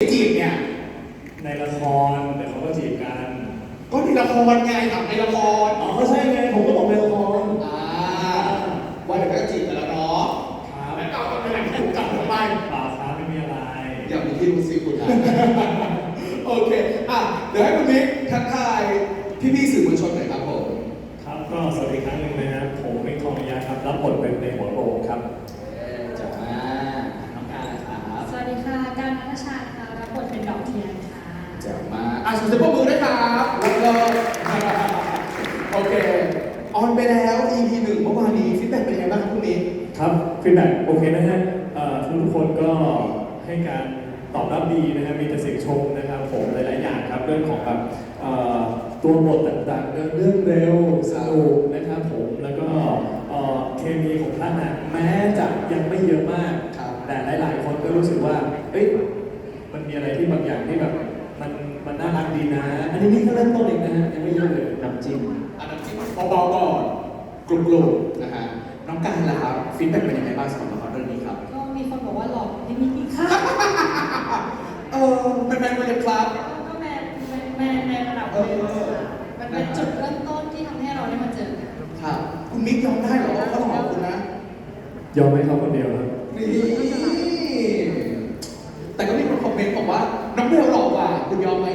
จีบเนี่ยในละครแต่เขาก็จีบกันก็ในละครไงถามในละครอ๋อก็ใช่ไงผมก็บอกในละครอ่าว่าเดี๋ยวก็จีบกันแล้วเนาะครับแล้วก็เอาไปไหนถูกกลับลงไปเปล่าครับไม่มีอะไรอย่ามีที่รู้สิคุณนะโอเคอะเดี๋ยวให้คุณมิกทักทายพี่ๆสื่อมวลชนหน่อยครับผมครับก็สวัสดีครั้งหนึ่งนะครับผมเป็นทองระยะครับรับบทเป็นในหัวโลกครับ จะมาน้องการนะครับ สวัสดีค่ะ การนัทชาค่ะรับบทเป็นดอกเทียนค่ะ จะมา อะสุดท้ายพวกมือด้วยครับแล้วก็โอเค ออนไปแล้ว EP หนึ่งเมื่อวานนี้ฟีดแบ็กเป็นยังไงบ้างครับคุณมิกครับฟีดแบ็กโอเคนะฮะเอ่อทุกคนก็ให้การตอบรับดีนะครับมีแต่เสียงชมนะครับผมหลายๆอย่างครับเรื่องของแบบเอ่อตัวบทต่างๆเรื่องเรื่องเร็วสนุกนะครับผมแล้วก็เอ่อเคมีของท่านนะแม้จะยังไม่เยอะมาก ครับ แต่หลาย ๆ คนก็รู้สึกว่าเอ้ยมันมีอะไรที่บางอย่างที่แบบ มันมันน่ารักดีนะ อันนี้นี่ก็เริ่มต้นเองนะฮะยังไม่เยอะเลยน้ำจิ้มอันนั้นที่เบาๆก่อนกลุ่มๆนะฮะน้องการล่ะครับฟีดแบ็กเป็นยังไงบ้างสำหรับละครเรื่องนี้ครับ ก็มีคนบอกว่าหลอกไม่มีกี่ค่าเออเป็นแมนเลยครับ ก็แมนแมนแมนระดับหนึ่งค่ะมันเป็นจุดเริ่มต้นที่ทำให้เราได้มาเจอกันครับคุณมิกยอมได้เหรอเขาหลอกคุณนะยอมให้เขาคนเดียวครับนี่แต่ก็มีคนคอมเมนต์บอกว่าน้องเบลหล่อกว่า คุณยอมไหม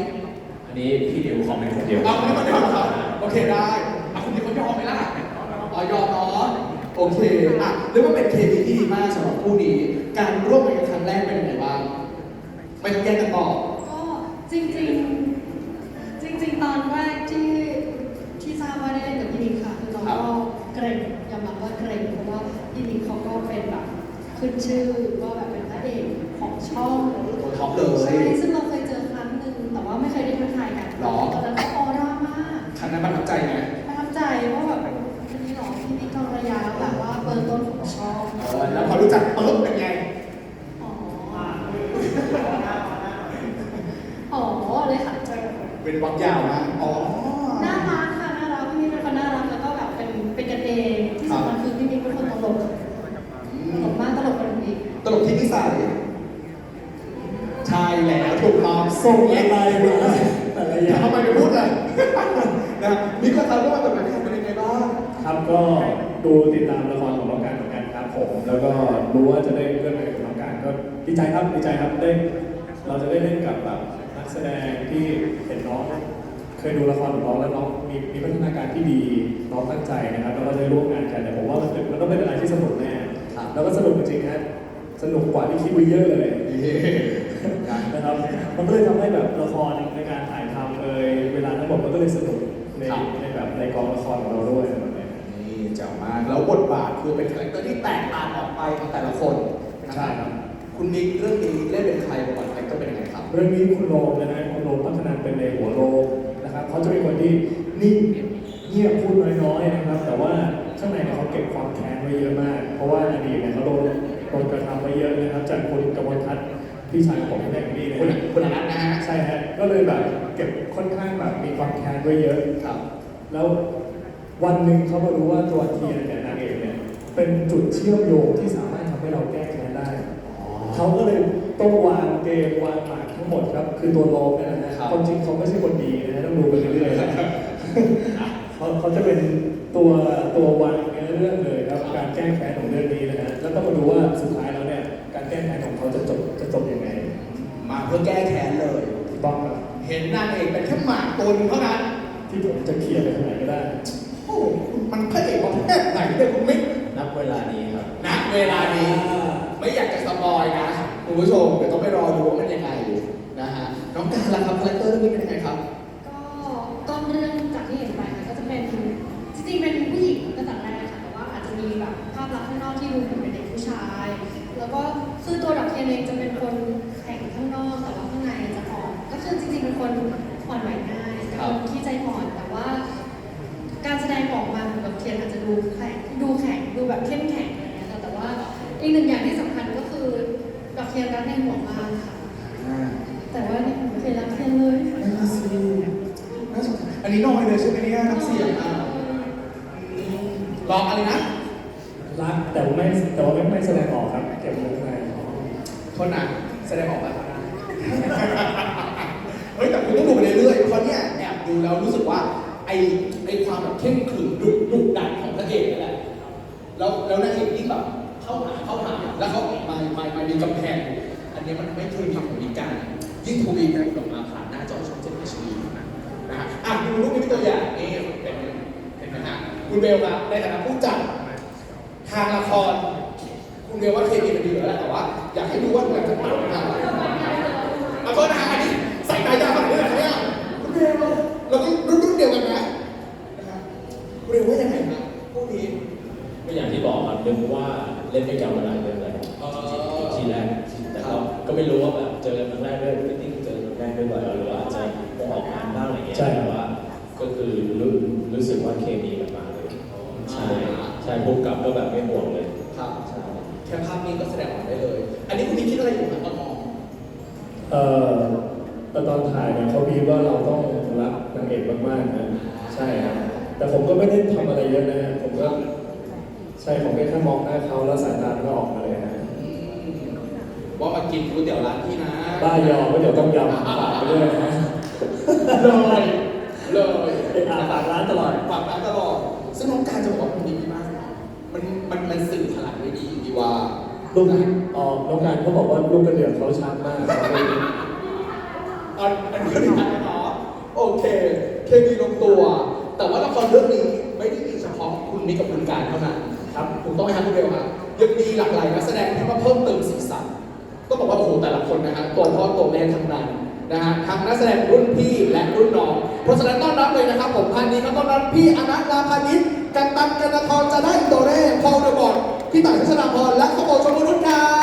อันนี้พี่ดิวคอมเมนต์คนเดียวเอาคุณนี่คนเดียวเหรอครับโอเคได้เอาคุณนี่เขายอมไหมล่ะอ๋อยอมเนาะโอเคอะเรียกว่าเป็นเคมีที่ดีมากสำหรับคู่นี้ การร่วมงานกันครั้งแรกเป็นยังไงบ้างไม่ต้องแยกกันต่อก็จริงๆจริง ๆ ตอนแรกที่ที่ทราบว่าได้เล่นกับพี่นิกค่ะคือเราก็เกรงยอมรับว่าเกรงเพราะว่าพี่นิกเขาก็เป็นแบบขึ้นชื่อว่าแบบเป็นพระเอกของช่องตัวท็อปเลยใช่ซึ่งเรา รู้จักปุ๊บเป็นไง อ๋ออ๋อเลยค่ะเจอเป็นวักยาวนะ อ๋อ น่ารักค่ะน่ารักพี่นิกเป็นคนน่ารักแล้วก็แบบเป็นเป็นกันเองที่สำคัญคือพี่นิกเป็นคนตลกอืตมลกมากตลกคนนี้ตลกที่นิสัยใช่แล้วถูกต้องส่งอะไรมาแต่ละออย่าย่างทำไมไปพูดเลยนะมีคนถามว่าแบบนั้นเป็นยังไงบ้าง ครับก็ดูติดตามละครของน้องการเหมือนกันครับผม แล้วก็รู้ว่าจะได้เรื่องอะไรกับน้องการก็ดีใจครับดีใจครับได้เราจะได้เล่นกับแบบนักแสดงที่เห็นน้องเคยดูละครของน้องแล้วน้องมีมีพัฒนาการที่ดีน้องตั้งใจนะครับแล้วก็ได้ร่วมงานกันเนี่ผมว่ามันเป็นมันต้องเป็นอะไรที่สนุกแน่ครับแล้วก็สนุกจริงๆนะสนุกกว่าที่คิดไว้เยอะเลยนะครับมันก็เลยทำให้แบบละครในการถ่ายทำเอยเวลาทั้งหมดมันก็เลยสนุกในในแบบในกองละครของเราด้วย เจ๋งมาก แล้วบทบาทคือเป็นคาแรคเตอร์ที่แตกต่างออกไปของแต่ละคนนะใช่ครับ คุณมิกเรื่องนี้เล่นเป็นใครบทบาทคาแรคเตอร์เป็นยังไงครับ เรื่องนี้คุณโรมนะฮะคุณโรมพัฒนาเป็นในหัวโลกนะครับเขาจะเป็นคนที่นิ่งเงียบพูดน้อยๆนะครับ แต่ว่าข้างในเนี่ยเขาเก็บความแค้นไว้เยอะมาก เพราะว่าอดีตเนี่ยเขาโดนโดนกระทำไว้เยอะนะครับ จากคุณกมลทัศน์พี่ชายของผมแม่นี่นะคุณฮะคุณอนัทนะฮะใช่ฮะก็เลยแบบเก็บค่อนข้างแบบมีความแค้นไว้เยอะครับ แล้ว วันหนึ่งเขามารู้ว่าตัวเทียนเนี่ยนางเอกเนี่ยเป็นจุดเชื่อมโยงที่สามารถทำให้เราแก้แค้นได้ เขาก็เลยต้องวางเกมวางหมากทั้งหมดครับ คือตัวโลมเนี่ยนะฮะครับความจริงเขาไม่ใช่คนดีนะฮะต้องดูไปเรื่อยๆนะเขาเขาจะเป็นตัวตัววางในเรื่องเลยครับ การแก้แค้นของเรื่องนี้นะฮะแล้วต้อง แล้วก็คือตัวดอกเทียนเองจะเป็นคนแข็งข้างนอกแต่ว่าข้างในจะอ่อนก็คือจริงๆเป็นคนอ่อนไหวง่ายเป็นคนที่ใจอ่อนแต่ว่า การแสดงออกมาของดอกเทียนอาจจะดูแข็งดูแข็งดูแบบเข้มแข็งอะไรเงี้ยค่ะแต่ว่าอีกหนึ่งอย่างที่สำคัญก็คือดอกเทียนรักในหัวมากค่ะแต่ว่าในหัวเทียนรักเทียนเลยน่าสิน่าสนใจอันนี้น้อยเลยใช่ไหมเนี่ยน้ำเสียงอะลองอะไรนะ รักแต่ว่าไม่แต่ว่าไม่ไม่แสดงออกครับเก็บไว้ข้างในโทษนะแสดงออกมาเฮ้ยแต่คุณต้องดูไปเรื่อยๆเพราะเนี่ยแอบดูแล้วรู้สึกว่าไอไอความแบบเข้มขรึมดุดุดันของพระเอกนั่นแหละแล้วแล้วนางเอกยิ่งแบบเข้าหาเข้าหาแล้วเขามามามามีกำแพงอันเนี้ยมันไม่เคยทำของนิการยิ่งทวีคูณออกมาผ่านหน้าจอช่องเจ็ดเอชดีนะฮะอะดูรูปนี้เป็นตัวอย่างนี่เป็นเห็นไหมฮะคุณเบลครับในฐานะผู้จัด ทางละคร คุณเบลว่าเคมีมันดีอยู่แล้วแหละแต่ว่า อยากให้ดูว่าหลังจากนั้นมาเอาโทษนะฮะอันนี้ใส่ตายาวแบบนี้เหรอเนี่ยคุณเบลเราก็รุ่นรุ่นเดียวกันนะนะครับคุณเบลว่ายังไงครับพวกนี้ก็อย่างที่บอกครับนึกว่าเล่นด้วยกันมานานเรื่องเลยเอ่อทีแรกแต่ก็ก็ไม่รู้ว่าแบบเจอกันครั้งแรกด้วยฟิตติ้งเจอกันครั้งแรกด้วยบ่อยหรือว่าอาจจะมองออกงานบ้างอะไรเงี้ยใช่แต่ว่าก็คือรู้รู้สึกว่าเคมีมันมาเลยใช่ ใช่พุ่กับก็แบบไม่ห่วงเลย ครับใช่ แค่ภาพนี้ก็แสดงออกได้เลย อันนี้คุณมีคิดอะไรอยู่ครับตอนมองเอ่อแต่ตอนถ่ายเนี่ยเขาบีบว่าเราต้องรักนางเอกมากๆนะใช่ครับแต่ผมก็ไม่ได้ทำอะไรเยอะนะฮะผมก็ใช่ผมแค่แค่มองหน้าเขาแล้วสายตามันก็ออกมาเลยฮะอืมว่ามากินก๋วยเตี๋ยวร้านพี่นะบ้ายอก็เดี๋ยวต้องยำฝากไปด้วยนะฮะเลยเลย เอะอะฝากร้านตลอด ฝากร้านตลอด ซึ่งน้องการจะบอกว่ามันดีมาก มันมันมันสื่อพลังได้ดีดีว่าลูกอ๋อน้องการเขาบอกว่าลูกกระเดือกเขาชัดมากเขาไม่อันอันนี้ก็ดีนะเนาะโอเคเคมีลงตัว แต่ว่าละครเรื่องนี้ไม่ได้มีเฉพาะคุณมิกกับคุณการเท่านั้นครับถูกต้องไหมครับคุณเบลครับยังมีหลากหลายนักแสดงที่มาเพิ่มเติมสีสันต้องบอกว่าโอ้โหแต่ละคนนะฮะตัวพ่อตัวแม่ทั้งนั้นนะฮะทั้งนักแสดงรุ่นพี่และรุ่นน้อง เพราะฉะนั้นต้อนรับเลยนะครับผมพันนี้ก็ต้อนรับพี่อนัทลาพานิช กันตันกันทรจะได้อินโดเร่พอลเดอะบอดพี่ต่ายชนาพรและขบวนชมรุนครับ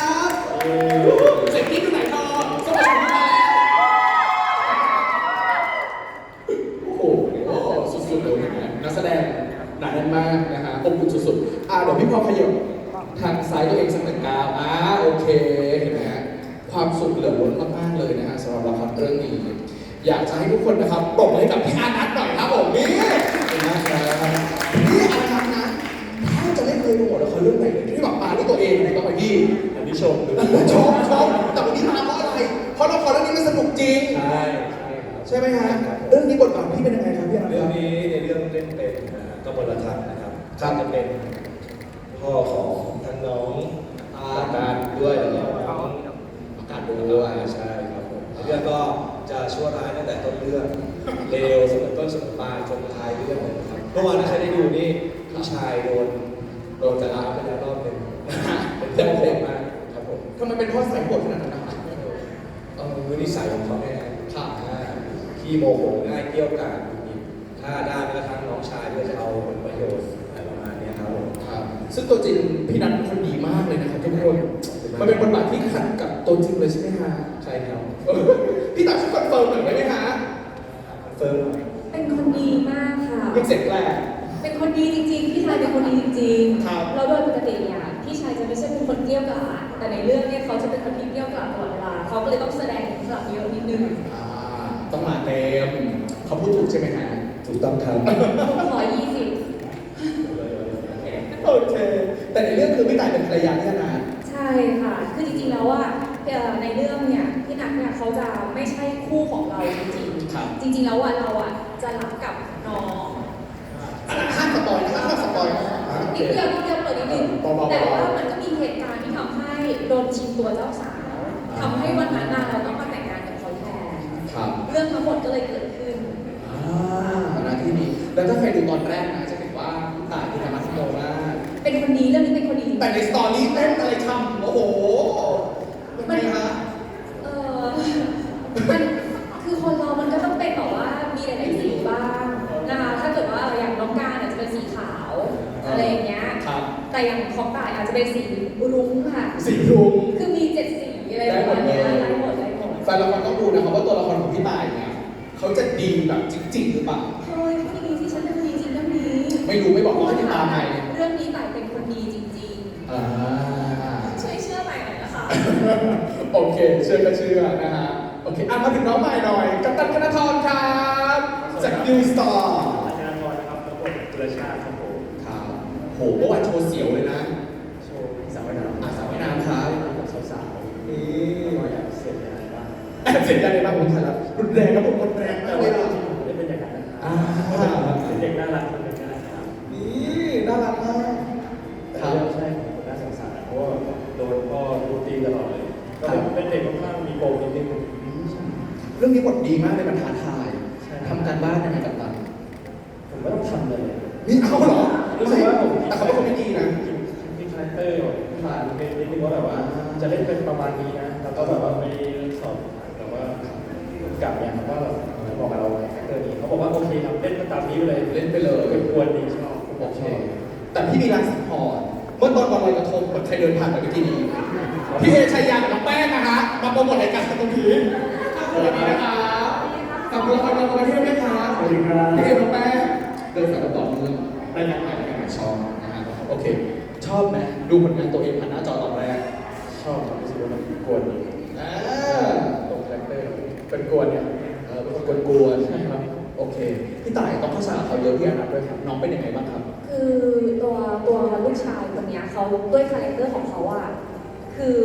ล่นเป็นกบลทัศน์นะครับครับจะเป็นพ่อของทั้งน้องอาอาการด้วยแล้วก็น้องอากาศดูด้วยใช่ครับผมเรื่องก็จะชั่วร้ายตั้งแต่ต้นเรื่องเลวสมอต้นสมอปลายจนท้ายเรื่องนะครับเมื่อวานถ้าใครได้ดูนี่พี่ชายโดนโดนจะลาไปแล้วรอบหนึ่งเป็นพ่อโหดมากครับผมทำไมเป็นพ่อสายโหดขนาดนั้นนะครับเออคือนิสัยของเขาเนี่ยครับอ่าขี้โมโหง่ายเกี้ยวกราดหงุดหงิด ถ้าได้แม้กระทั่งน้องชายเพื่อจะเอาผลประโยชน์อะไรประมาณเนี้ยครับผมครับซึ่งตัวจริงพี่นัทเป็นคนดีมากเลยนะครับทุกคนมันเป็นบทบาทที่ขัดกับตัวจริงเลยใช่ไหมฮะใช่ครับเออพี่ตักช่วยคอนเฟิร์มหน่อยได้ไหมฮะคอนเฟิร์มเป็นคนดีมากค่ะยังเสียงแปลกเป็นคนดีจริงๆ พี่ชายเป็นคนดีจริงครับ ๆแล้วโดยปกติเนี่ยพี่ชายจะไม่ใช่เป็นคนเกรี้ยวกราดแต่ในเรื่องเนี่ยเขาจะเป็นคนที่เกรี้ยวกราดตลอดเวลาเขาก็เลยต้องแสดงกลับเยอะนิดนึง อ่าต้องมาเต็มเขาพูดถูกใช่ไหมฮะ ถูกต้องครับผมขอ20โอเค แต่ในเรื่องคือพี่ต่ายเป็นภรรยาที่นาใช่ค่ะ คือจริงๆแล้วว่าเอ่อในเรื่องเนี่ยพี่นัทเนี่ยเขาจะไม่ใช่คู่ของเราจริงครับๆ จริง ๆ แล้วว่าเราอะจะรักกับน้อง อะห้ามสปอยนะครับห้ามสปอยนะอะโอเคนิดเดียวนิดเดียวเปิดนิดนึงเบาๆแต่ว่ามันก็มีเหตุการณ์ที่ทำให้โดนชิงตัวเจ้าสาวทำให้วันนั้นน่ะเราต้องมาแต่งงานกับเขาแทน ครับ เรื่องทั้งหมดก็เลยเกิดขึ้นอ่านะที่นี้ แล้วถ้าใครดูตอนแรกนะจะเห็นว่าต่ายคือธรรมะธรรโมมากเป็นคนดีเรื่องนี้เป็นคนดีจริงแต่ในสตอรี่เต้นอะไรทำโอ้โหเป็นไงฮะเออมันคือคนเรามันก็ต้องเป็นแบบว่ามีหลายๆสีบ้างนะคะถ้าเกิดว่าอย่างน้องการอาจจะเป็นสีขาวอะไรอย่างเงี้ยครับแต่อย่างของต่ายอาจจะเป็นสีรุ้งค่ะสีรุ้งคือมีเจ็ดสีอะไรประมาณเนี้ยได้หมดได้หมดแฟนละครต้องดูนะครับว่าตัวละครของพี่ตายเนี่ยเขาจะดีแบบจริงๆหรือเปล่า ไม่รู้ไม่บอกว่าติดตามไงเรื่องนี้ต่ายเป็นคนดีจริงอ่าๆ ช่วยเชื่อต่ายหน่อยนะคะ โอเค เชื่อก็เชื่อนะฮะ โอเค อะ มาถึงน้องใหม่หน่อย กัปตันคณทรครับ จากยูสตอร์อาจารย์บอลนะครับแล้วก็ประชาติครับผม ครับโหเมื่อวานโชว์เสียวเลยนะ รื่องนี้บทดีมากเลยมันท้าทายใช่ ทำการบ้านยังไงกับมันผมไม่ต้องทำเลยนี่เอาเหรอรู้สึกว่าผมแต่เขาเป็นคนไม่ดีนะ มีคาแรคเตอร์ผ่านเป็นนิดนึงว่าแบบว่า จะเล่นเป็นประมาณนี้นะ แล้วก็แบบว่าไม่สอบแต่ว่ากลับเนี่ยเขาก็บอกกับเราคาแรคเตอร์นี้เขาบอกว่าโอเคครับเล่นไปตามนี้เลยเล่นไปเลยเป็นควรดีชอบโอเคแต่พี่มีรังสังหรณ์เมื่อตอนวันลอยกระทงเหมือนใครเดินผ่านไปเมื่อกี้นี้พี่เอชัยยากับน้องแป้งนะฮะมาโปรโมทรายการตรงนี้ สวัสดีนะครับขอบคุณละครเราประเทศด้วยครับสวัสดีครับพี่เอน้องแป้งเดินสายต่อเนื่องรายการใหม่รายการใหม่ชอบนะฮะโอเค ชอบไหมดูผลงานตัวเองผ่านหน้าจอตอนแรกชอบรู้สึกว่ามันกวนดีอ่าตรงคาแรคเตอร์เป็นกวนเนี่ยเออเป็นคนกวนๆใช่ครับโอเคพี่ต่ายต้องเข้าฉาเขาเยอะพี่อนัทด้วยครับน้องเป็นยังไงบ้างครับ คือตัวตัวลูกชายคนเนี้ยเขาด้วยคาแรคเตอร์ของเขาอะคือ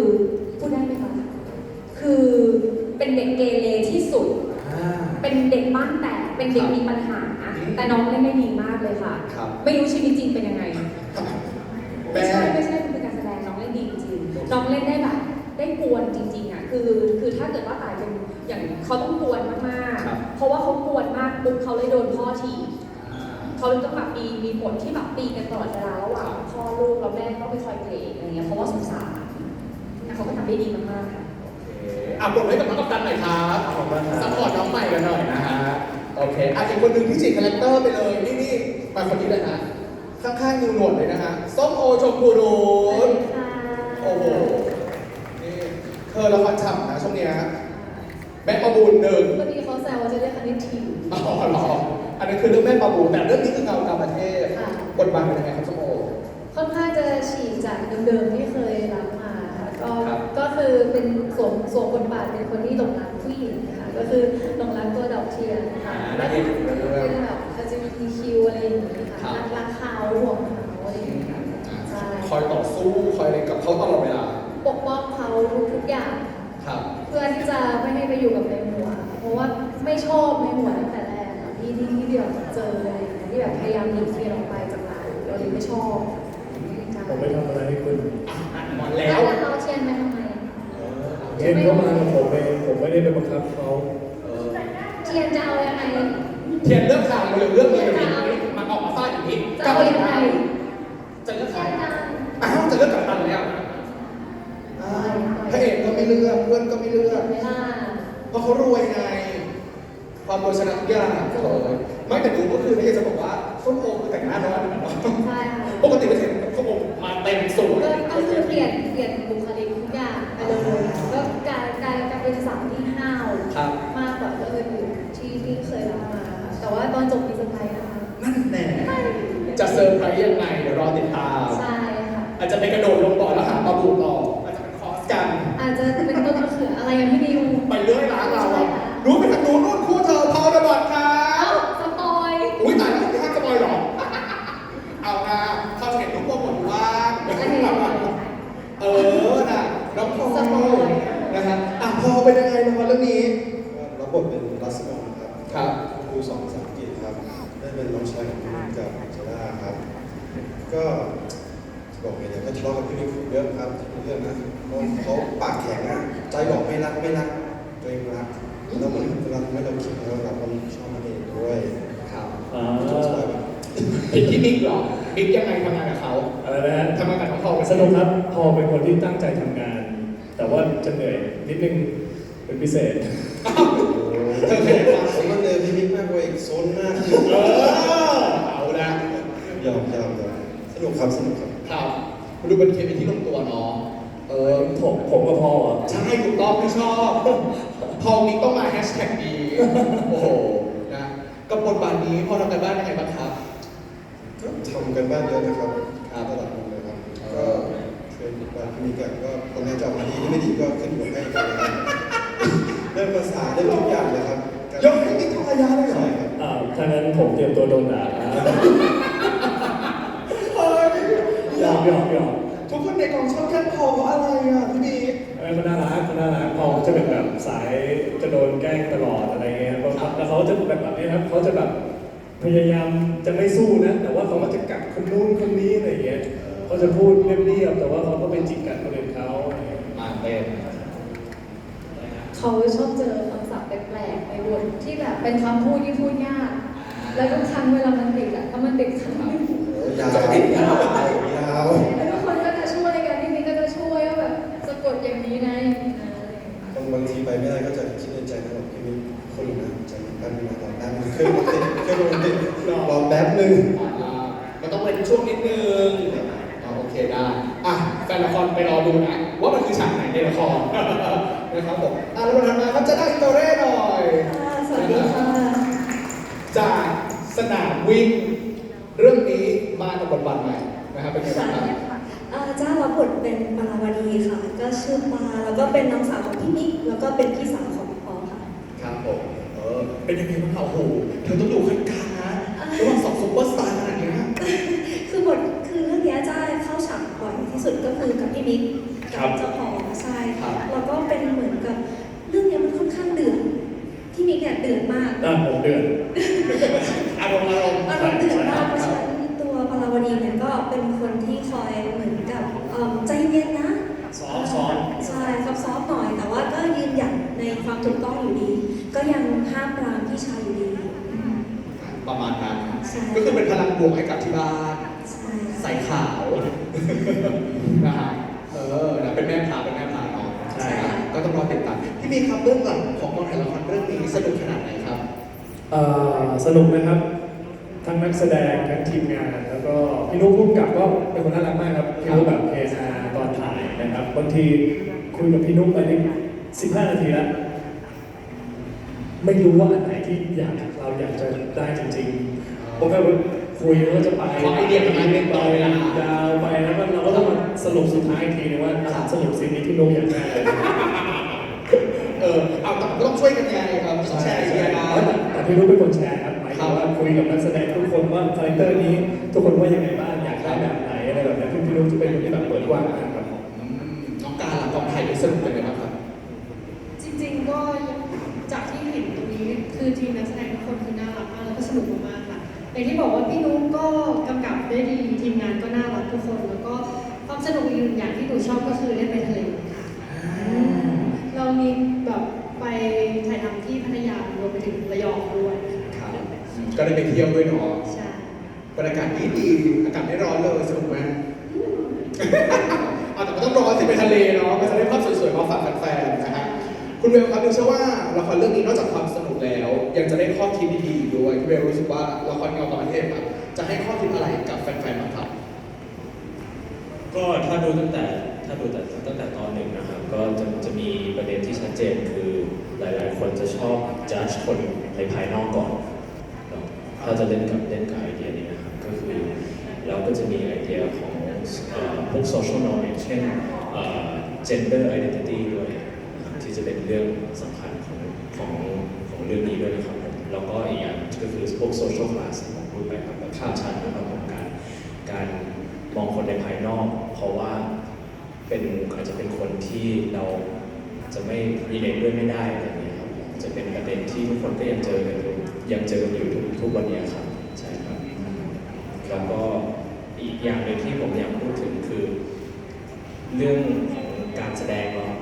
พูดได้ไหมคะคือ เป็นเด็กเกเรที่สุด อ่า เป็นเด็กบ้านแตก เป็นเด็กมีปัญหา อืมแต่น้องเล่นได้ดีมากเลยค่ะ ครับ ไม่รู้ชีวิตจริงเป็นยังไงแม่ไม่ใช่ไม่ใช่เป็นการแสดงน้องเล่นดีจริงๆน้องเล่นได้แบบได้กวนจริงๆอะคือคือถ้าเกิดว่าตายเป็นอย่างเขาต้องกวนมากครับ ๆ เพราะว่าเขากวนมากปุ๊บเขาเลยโดนพ่อทีบเขาเลยต้องแบบมีมีบทที่แบบตีกันตลอดเวลาระหว่างพ่อลูกแล้วแม่ก็ไปคอยเกรดอะไรเงี้ยเพราะว่าสงสารแต่เขาก็ทำได้ดีมากๆค่ะ อะปรบมือให้กับน้องกัปตันหน่อยครับขอบคุณครับ ซัพพอร์ตน้องใหม่กันหน่อยนะฮะ โอเคอะอีกคนหนึ่งที่ฉีกคาแรคเตอร์ไปเลย นี่นี่มาคนนี้เลยนะข้างๆนิวหนวดเลยนะฮะ ส้มโอชมพูรูนโอ้โห นี่เธอละครฉ่ำนะช่วงเนี้ยแม่ประบูนหนึ่งพอดีเขาแซวว่าจะเรียกอันนี้ทีม อ๋อเหรออันนี้คือเรื่องแม่ประบูนแต่เรื่องนี้คือเงากรรมประเทศค่ะ บทบาทเป็นยังไงครับส้มโอ ค่อนข้างจะฉีกจากเดิมๆที่เคยรับมาค่ะ ก็ครับก็คือเป็นสวมสวมบทบาทเป็นคนที่หลงรักผู้หญิงค่ะก็คือหลงรักตัวดอกเทียนค่ะอ่าแล้นาวงเอกของเรื่อง เป็นแบบ LGBTQ อะไรอย่างนี้ค่ะครับรักรักเขาห่วงเขาอะไรอย่างนี้ค่ะใช่คอยต่อสู้คอยอะไรกับเขาตลอดเวลาปกป้องเขาทุกๆอย่าง ครับ เพื่อที่จะไม่ให้ไปอยู่กับในหัว เพราะว่าไม่ชอบในหัวตั้งแต่แรกค่ะที่ที่ที่เดี๋ยวเจออะไรอย่างเงี้ยที่แบบพยายามหลีกเลี่ยงออกไปจากเราเราเลยไม่ชอบ ผมไม่ทำอะไรให้คุณ อ่านหมดแล้แล้ว ว เราเชียนไปทำไม เช่นเขามากับผมเองผมไม่ได้ไปบังคับเขาเออเทียนจะเอายังไงเทียนเลือกทางมาเลยเลือกเลยมันออกมาฟาดอย่างนี้จะเอายังไงจะเลือกเทีใครยนจะอ้าวจะเลือกกับตันแล้วอ้าวพระเอกก็ไม่เลือกเพื่อนก็ไม่เลือกเวลาเพราะเขารวยไงความรวยชนะทุกอย่างเลยไม่แจะเซอร์ไพรส์ยังไงเดี๋ยวรอติดตาม ใช่ค่ะ อาจจะไปกระโดดลงบ่อแล้วหาปลาบูต่ออาจจะเป็นคอร์สกัน อาจจะเป็นต้นมะเขืออะไรอย่างที่ดิว บอกไงเนี่ยก็ทะเลาะกับพี่มิกเยอะครับในเรื่องนะเพราะเขาปากแข็งอะใจบอกไม่รักไม่รักตัวเองรักแล้วมันเวลาทำให้เราคิดแล้วเราก็ชอบมันเองด้วยครับอ่าจบสบายแบบผิดที่บิ๊กเหรอบิ๊กยังไงทำงานกับเขาอะไรนะฮะทำงานกับน้องพอลสนุกครับพอเป็นคนที่ตั้งใจทำงาน แต่ว่าจะเหนื่อยนิดนึงเป็นพิเศษ เธอเคยฟังผมก็เจอพี่มิกมากกว่าอีกโซนมากเออเอาละ ยอมยอมยอมสนุกครับสนุกครับ ครับดูเป็นเคมีที่ลงตัวเนาะเออผมผมก็พออะใช่ถูกต้องที่ชอบพอมิกต้องมาแฮชแท็กดีโอ้โหนะกับบทบาทนี้พอทำกันบ้านยังไงบ้างครับก็ทำกันบ้านเยอะนะครับครับระดับหนึงเลยครับก็เทรนบ้านพี่มิกอะก็คนงานจะออกมาดีหรือไม่ดีก็ขึ้นอยู่ให้กันนะครับเรื่องภาษาเรื่องทุกอย่างเลยครับการยกให้มิกทองระยะเลยเหรอใช่ครับอ่าถ้างั้นผมเตรียมตัวโดนด่านะเฮ้ย หยอกหยอกหยอกทุกคนในกองชอบแค่พอเพราะอะไรอะพี่บิ๊กเอม่เขาน่ารักเขาน่ารักพอจะเป็นแบบสายจะโดนแกล้งตลอดอะไรเงี้ยแล้วเขาแล้วเขาจะแบบแบบนี้ครับเขาจะแบบพยายามจะไม่สู้นะ แต่ว่าเขาก็จะกัดคนนู้นคนนี้อะไรเงี้ยเขาจะพูดเรียบๆแต่ว่าเขาก็ไปจิกกัดคนอื่นเขาอะไรเงี้ยมาเต้นเขาชอบเจอคำศัพท์แปลกๆในบทที่แบบเป็นคำพูดที่พูดยาก แล้วทุกครั้งเวลามันติดอะถ้ามันติดคำนึงโอ้ยาวจะติดยาวยาวแล้ว ใจแป๊บนึงนะตอนแป๊บนึงเครื่องมันติดเครื่องมันติดรอแป๊บนึงอ่ามันต้องเป็นช่วงนิดนึงอ่าโอเคได้อะแฟนละครไปรอดูนะว่ามันคือฉากไหนในละครนะครับผมอะแล้วมาทำมาครับจะได้อินโตเร่หน่อย ค่ะสวัสดีค่ะ จากสนามวิ่งเรื่องนี้มากับบทบาทใหม่นะครับเป็นไงบ้างครับเอ่อจ้ารับบทเป็นปาราวดีค่ะ ก็ชื่อปาแล้วก็เป็นน้องสาวของพี่มิกแล้วก็เป็นพี่สาวของพี่ปอค่ะ ครับผม เออเป็นยังไงบ้างครับโอ้โหเธอต้องอยู่ขั้นกลางนะระหว่างสองซุปเปอร์สตาร์ขนาดนี้นะคือบทคือเรื่องเนี้ยจ้าเข้าฉากบ่อยที่สุดก็คือกับพี่มิกครักับเจ้าของใช่ครับ แล้วก็เป็นเหมือนกับเรื่องเนี้ยมันค่อนข้างเดือดพี่มิกเนี่ยเดือดมากอะผมเดือดอารมณ์อารมณ์อารมณ์เดือดมากเพราะฉะนั้นตัวปาราวดีเนี่ยก็เป็นคนที่คอยเหมือนกับเอิ่มใจเย็นนะ ซ้อมซ้อม ใช่ซับซ้อนหน่อยแต่ว่าก็ยืนหยัดในความถูกต้องอยู่ดี ก็ยังห้ามปรามพี่ชายอยู่ดีประมาณนั้น ใช่ก็คือเป็นพลังบวกให้กับที่บ้าน ใช่ใส่ขาวนะฮะเออนะเป็นแม่พาเป็นแม่พาเนาะใช่นะก็ต้องรอติดตามพี่มีครับเรื่องหลังของกองถ่ายละครเรื่องนี้สนุกขนาดไหนครับ เอ่อสนุกนะครับ ทั้งนักแสดงทั้งทีมงานแล้วก็พี่นุ๊กพุ่มกับก็เป็นคนน่ารักมากครับพี่นุ๊กแบบเฮฮาตอนถ่ายนะครับบางทีคุยกับพี่นุ๊กไปนี่15นาทีแล้ว ไม่รู้ว่าอันไหนที่อยากเราอยากจะได้จริงๆผมก็คุยแล้วก็จะไปขอไอเดียประมาณนึงต่อเวลายาวไปแล้วก็เราก็ต้องมาสรุปสุดท้ายอีกทีนึงว่าสรุปสิ่งนี้ที่นุ๊กอยากได้อะไรเออเอาแต่ก็ต้องช่วยกันไงครับต้องแชร์ไอเดียนะแต่แต่พี่นุ๊กเป็นคนแชร์ครับหมายถึงว่าคุยกับนักแสดงทุกคนว่าคาแรคเตอร์นี้ ทุกคนว่ายังไงบ้างอยากได้แบบไหนอะไรแบบนี้พี่นุ๊กจะเป็นคนที่แบบเปิดกว้างมากครับผมอืมน้องการหลังกองถ่ายนี่สนุกเป็น อย่างที่บอกว่าพี่นุ๊กก็กำกับได้ดีทีมงานก็น่ารักทุกคน แล้วก็ความสนุกอีกหนึ่งอย่างที่หนูชอบก็คือได้ไปทะเลค่ะเรามีแบบไปถ่ายทำที่พัทยารวมไปถึงระยองด้วยครับก็ได้ไปเที่ยวด้วยเนาะใช่บรรยากาศดีดีอากาศไม่ร้อนเลยสนุกไหมเอาแต่ก็ต้องร้อนสิไปทะเลเนาะก็จะได้ภาพสวยๆมาฝากแฟนๆนะฮะคุณเวลครับดูเชื่อว่าละครเรื่องนี้นอกจากความสนุก แล้ว ยังจะได้ข้อคิดดีๆอีกด้วยคุณเวลรู้สึกว่าละครเงาต่างประเทศอะจะให้ข้อคิดอะไรกับแฟนๆบ้างครับก็ถ้าดูตั้งแต่ถ้าดูแต่ตั้งแต่ตอนหนึ่งนะครับ ก็จะจะมีประเด็นที่ชัดเจนคือหลายๆ คนจะชอบจัดคนในภายนอกก่อน ถ้าจะเล่นกับเล่นกับไอเดียนี้นะครับก็คือเราก็จะมีไอเดียของพวก social knowledge เช่นเอ่อ gender identity ด้วยที่จะเป็นเรื่องสำคัญของของ ของเรื่องนี้ด้วยนะครับผมแล้วก็อีกอย่างก็คือพวก social class ที่ผมพูดไปครับแบบชาชั้นนะครับผมการการมองคนในภายนอก เพราะว่าเป็นอาจจะเป็นคนที่เราจะไม่รีเลทด้วยไม่ได้อะไรอย่างเงี้ยครับจะเป็นประเด็นที่ทุกคนก็ยังเจอกันอยู่ยังเจอกันอยู่ทุกทุกวันนี้ครับใช่ครับแล้วก็อีกอย่างหนึ่งที่ผมอยากพูดถึงคือ เรื่องของการแสดงเนาะ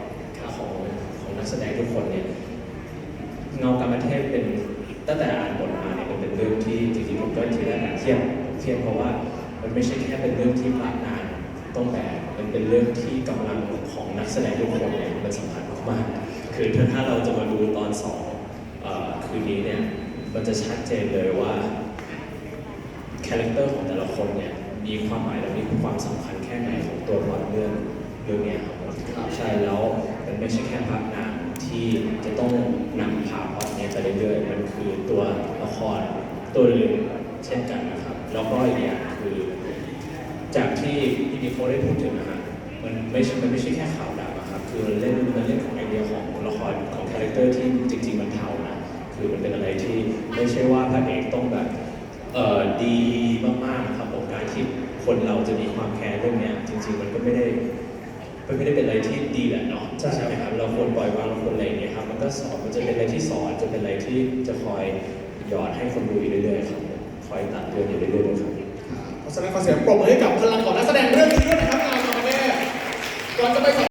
ของของนักแสดงทุกคนเนี่ย เงากรประเทศเป็นตั้งแต่อ่านบทมาเนี่ยมันเป็นเรื่องที่จริงๆผมก็ทีแรกอะเครียดเครียดเพราะว่ามันไม่ใช่แค่เป็นเรื่องที่พระนานต้องแบกมันเป็นเรื่องที่กำลังของนักแสดงทุกคนเนี่ยมันสำคัญมากๆคือถ้าเราจะมาดูตอนสองคืนนี้เนี่ยมันจะชัดเจนเลยว่าคาแรคเตอร์ของแต่ละคนเนี่ยมีความหมายและมีความสำคัญแค่ไหนของตัวพล็อตเรื่องเรื่องนี้ครับใช่แล้วมันไม่ใช่แค่ภาพนาง ที่จะต้องนำพาพอตเนี้ยไปเรื่อยๆมันคือตัวละครตัวอื่นเช่นกันนะครับ แล้วก็อีกอย่างคือ จากที่พี่นิโคได้พูดถึงนะฮะมันไม่ใช่มันไม่ใช่แค่ขาวดำอะครับ คือมันเล่นมันเล่นของไอเดียของละครของคาแรคเตอร์ที่จริง ๆ มันเทานะคือมันเป็นอะไรที่ไม่ใช่ว่าพระเอกต้องแบบเอ่อดีมากๆนะครับผมการที่คนเราจะมีความแคร์เรื่องเนี้ยจริง ๆ มันก็ไม่ได้ มันไม่ได้เป็นอะไรที่ดีแหละเนาะใช่ไหมครับเราควรปล่อยวางเราควรอะไรอย่างเงี้ยครับมันก็สอนมันจะเป็นอะไรที่สอนจะเป็นอะไรที่จะคอยหยอดให้คนดูอยู่เรื่อยๆครับคอยตัดเตือนอยู่เรื่อยๆครับเพราะฉะนั้นขอเสียงปรบมือให้กับพลังของนักแสดงเรื่องนี้ด้วยนะครับอาจารย์แม่ก่อนจะไป